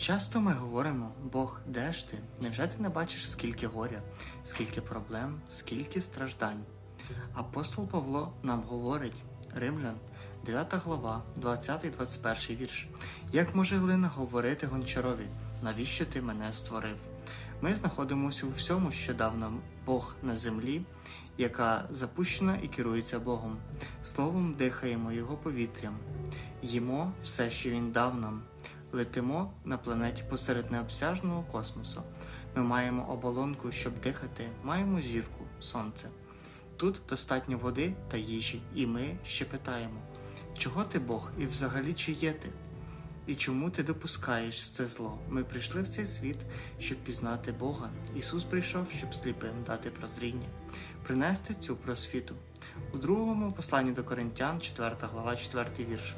Часто ми говоримо, Бог, де ж ти? Невже ти не бачиш, скільки горя, скільки проблем, скільки страждань? Апостол Павло нам говорить, Римлян, 9 глава, 20-21 вірш. Як може глина говорити гончарові, навіщо ти мене створив? Ми знаходимося у всьому, що дав нам Бог на землі, яка запущена і керується Богом. Словом дихаємо Його повітрям, їмо все, що Він дав нам. Летимо на планеті посеред необсяжного космосу. Ми маємо оболонку, щоб дихати, маємо зірку, сонце. Тут достатньо води та їжі, і ми ще питаємо, чого ти Бог і взагалі чи є ти? І чому ти допускаєш це зло? Ми прийшли в цей світ, щоб пізнати Бога. Ісус прийшов, щоб сліпим дати прозріння, принести цю просвіту. У другому посланні до Коринтян, 4 глава, 4 вірш,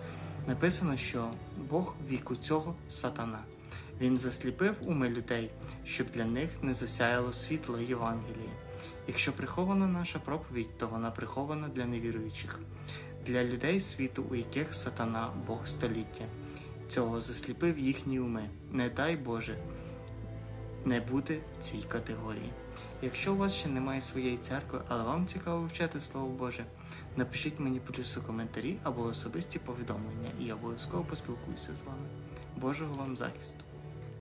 написано, що Бог віку цього сатана. Він засліпив уми людей, щоб для них не засяяло світло Євангелії. Якщо прихована наша проповідь, то вона прихована для невіруючих, для людей світу, у яких сатана Бог століття. Цього засліпив їхні уми. Не дай Боже не бути в цій категорії. Якщо у вас ще немає своєї церкви, але вам цікаво вивчати Слово Боже, напишіть мені плюс у коментарі або особисті повідомлення, і я обов'язково поспілкуюся з вами. Божого вам захисту!